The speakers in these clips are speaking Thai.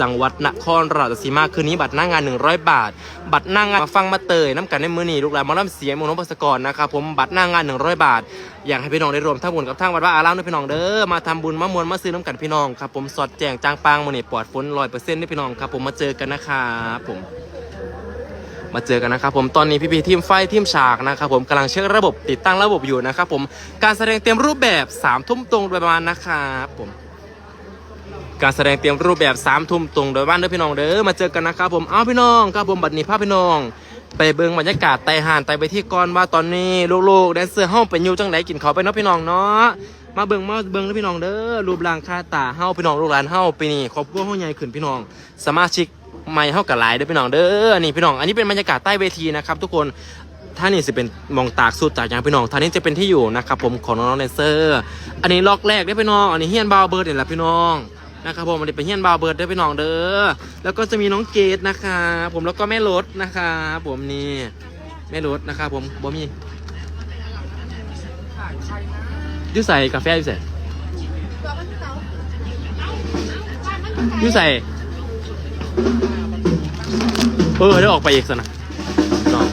จังหวัดนครราชสีมาคืนนี้บัตรหน้างาน 100 บาท บัตรหน้างานมาฟังมาเตยน้ำกันในมือนีลูกหลานมอลำเสียมงนพศกรนะครับผมบัตรหน้างาน 100 บาท อยากให้พี่น้องได้รวมทั้งบุญกับทั้งวัดว่าอารามด้วยพี่น้องเด้อมาทำบุญมามวลมาซื้อน้ำกันพี่น้องครับผมสอดแจงจางปางมือนี่ปลอดฝนร้อยเปอร์เซ็นต์ด้วยพี่น้องครับผมมาเจอกันนะครับผมมาเจอกันนะครับผมตอนนี้พี่พีทีมไฟทีมฉากนะครับผมกำลังเช็คระบบติดตั้งระบบอยู่นะครับผมการแสดงเต็มรูปแบบ3ามทุ่มตรงโดยประมาณนะครับผม การแสดงเตรียมรูปแบบ3ามทุ่มตรงโดยบ้านเด้อพี่น้องเด้อมาเจอกันนะครับผมเอาพี่น้องครับผมบัดนี้พาพพี่น้อง ไปเบิ่งบรรยากาศไต่ห่านไต่ไปที่ก่อนว่าตอนนี้ลูกๆแดนเซอร์เฮาเป็นอยู่จังไหนกินเขาไปเนาะพี่น้องเนาะมาเบิ่งมาเบิ่งเด้อพี่น้องเด้อรูปร่างค่าตาเฮาพี่น้องลูกหลานเฮาปีนี้ครอบครัวเฮาใหญ่ขึ้นพี่น้อง สมาชิกใหม่เฮากับหลายเด้อพี่น้องเด้อนี่พี่น้องอันนี้เป็นบรรยากาศใต้เวทีนะครับทุกคนท่านี่จะเป็นมองตากสุดจากอย่างพี่น้องท่านี้จะเป็นที่อยู่นะครับผมของน้องแดนเซอร์ อันนี้ล็อกแรกได้พี่น้อง อันนี้เฮียนบาวเบิร์ดเนี่ยแหละพี่น้อง นะครับผมอันนี้เป็นเฮียนบาวเบิร์ดได้อพี่น้องเด้อแล้วก็จะมีน้องเกดนะคะผมแล้วก็แม่รถนะคะผมนี่แม่รถนะคะผมบ่มีอยูใส่กาแฟอยูใส่ยูใส่เออได้ออกไปอีกสนะน้อง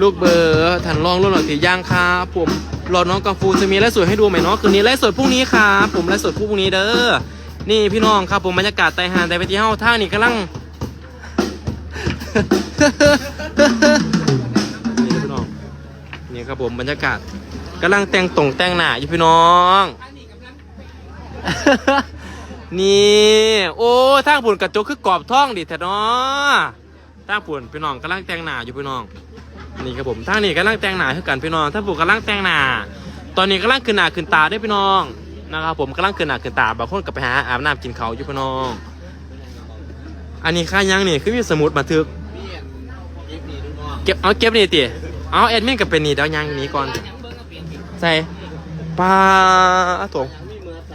ลูกเบอร์ทันลองรุ่นหน่อยถือย่างครับผมรอน้องกังฟูจะมีไลฟ์สดให้ดูไหมเนาะคืนนี้ไลฟ์สดพรุ่งนี้ครับผมไลฟ์สดพรุ่งนี้เด้อ นี่พี่น้องครับผมบรรยากาศไต่หานไต่ไปที่เฮาทางนี่กำลัง นี่พี่น้องนี่ครับผมบรรยากาศกำลังแต่งตรงแต่งหน้าอยู่พี่น้อง นี่ โอ้ทางปุ่นกระจกคือกรอบท่องดิแท้เนาะทางปุ่นพี่น้องกำลังแต่งหน้าอยู่พี่น้อง นี่ครับผมทางนี้กำลังแต่งหน้าคือกันพี่น้องทางปุ่นกำลังแต่งหน้า ตอนนี้กำลังขึ้นหน้าขึ้นตาด้วยพี่น้อง นะครับผมกำลังเกินหนักเกินตาบางคนก็ไปหาอาบน้ำกินเขาอยู่พี่น้อง อันนี้ค่ายังนี่คือมีสมุดบันทึก เก็บเอาเก็บนี่ติเอาแอดมินกับเป็นนี่เดี๋ยวยังนี้ก่อนใส่ปลาถง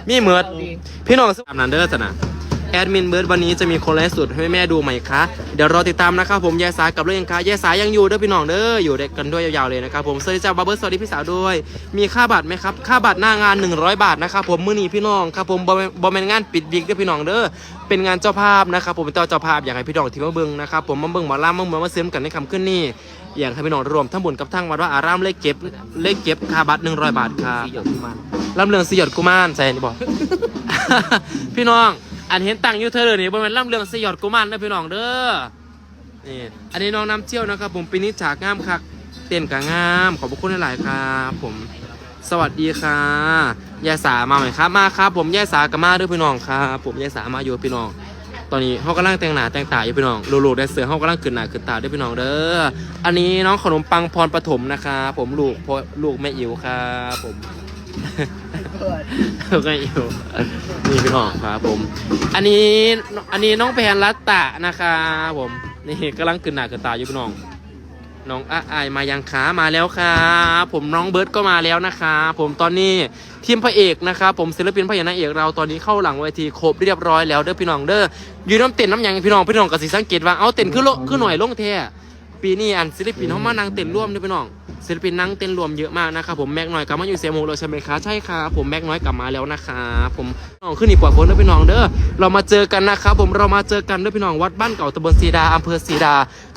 มีเหมือดพี่น้องสำนันเดอร์สนะ แอดมินเบิร์ดวันนี้จะมีคนไลฟ์สดให้แม่ดูไหมคะ เดี๋ยวรอติดตามนะครับผมยายสากับเรื่องยังคะยายสายังอยู่เด้อพี่น้องเด้ออยู่ด้วยกันด้วยยาวๆเลยนะครับผมสวัสดีจ้าบาร์เบิร์ดสวัสดีพี่สาวด้วย มีค่าบัตรไหมครับค่าบัตรหน้างาน 100 บาทนะครับผมมื้อนี้พี่น้องครับผมบอมบอมเป็นงานปิดบิ๊กเด้อพี่น้องเด้อเป็นงานเจ้าภาพนะครับผมเป็นเจ้าภาพอยากให้พี่น้องที่มาเบิ่งนะครับผมมาเบิ่งหมอลำมาเมืองมาเสริมกันในคำขึ้นนี่อยากให้พี่น้องรวมทั้งบุญกับทั้งวัดว่าอารามเลขเก็บเลขเก็บค่าบัตร100 บาทครับสีหยดมันลำเรืองสยดกุมารใส่นี่บอกพี่น้อง อันเห็นตังอยู่เธอเลยนี่บนเป็นลำเรืองสยดกุมารนะพี่น้องเด้อนี่อันนี้น้องน้ำเชี่ยวนะครับ ผมปีนี้ฉากงามคักเต้นกับงาม ขอบพระคุณหลายครับผม สวัสดีค่ะยายสามาไหมครับมาครับ ผมยายสากับมาด้วยพี่น้องครับผมยายสามาอยู่พี่น้อง ตอนนี้เขากำลังแต่งหน้าแต่งตาอยู่พี่น้องลูกๆแดนเสือเขากำลังขึ้นหน้าขึ้นตาด้วยพี่น้องเด้ออันนี้น้องขนมปังพรปฐมนะครับผมลูกพ่อลูกแม่อิ๋วครับผม กแม่อิ๋วนี่พี่น้องครับผม อันนี้อันนี้น้องแพนรัตตะนะครับผม นี่กำลังขึ้นหน้าขึ้นตาอยู่พี่น้อง น้องอาอายมายังขามาแล้วครับผมน้องเบิร์ดก็มาแล้วนะครับผมตอนนี้ทีมพระเอกนะครับผมศิลปินพระเอกนางเอกเราตอนนี้เข้าหลังเวทีครบเรียบร้อยแล้วเด้อพี่น้องเด้ออยืนน้ำเต้นน้ำหยังพี่น้องพี่น้องก็สิสังเกตว่าเอาเต้นขึ้นโลขึ้นหน่อยลงแท้ปีนี้อันศิลปินเขามานั่งเต้นร่วมเด้อพี่น้อง ศิลปินนั่งเต้นรวมเยอะมากนะครับผมแม็กน้อยกลับมาอยู่เสียโมงเราใช่ไหมคะใช่ครับผมแม็กน้อยกลับมาแล้วนะครับผมน้องขึ้นอีกกว่าคนเด้อพี่น้องเด้อเรามาเจอกันนะครับผมเรามาเจอกันด้อพี่น้องวัดบ้านเก่าตำบลศรีดาอำเภอศรีดา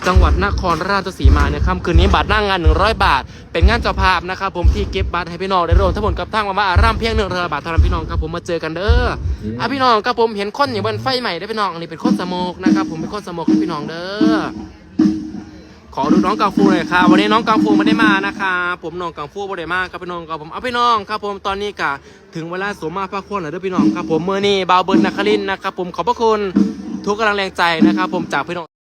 จังหวัดนครราชสีมาเนี่ยค่ำคืนนี้บัตรน้างงาน 100 บาท เป็นงานเจ้าภาพนะครับผมที่เก็บบัตรให้พี่น้องได้รวมทั้งหมดกับทั้งมาว่าอารามเพียงหนึ่งร้อยบาทเท่านั้นพี่น้องครับผมมาเจอกันเด้ออะพี่น้องครับผมเห็นคนอยู่บนไฟใหม่ได้พี่น้องอันนี้เป็นคนสมกนะครับผมเป็นคนสมกพี่น้องเด้อ อดูน้องกังฟูหน่อยครับวันนี้น้องกังฟูไม่ได้มานะครับผมน้องกังฟูไม่ได้มาครับพี่น้องครับผมเอาพี่น้องครับผมตอนนี้กะถึงเวลาสมมาพระคุณแล้วเด้อพี่น้องครับผมเมื่อนี้บาวเบิร์นนักคลินนะครับผมขอบพระคุณทุกกำลังแรงใจนะครับผมจากพี่น้อง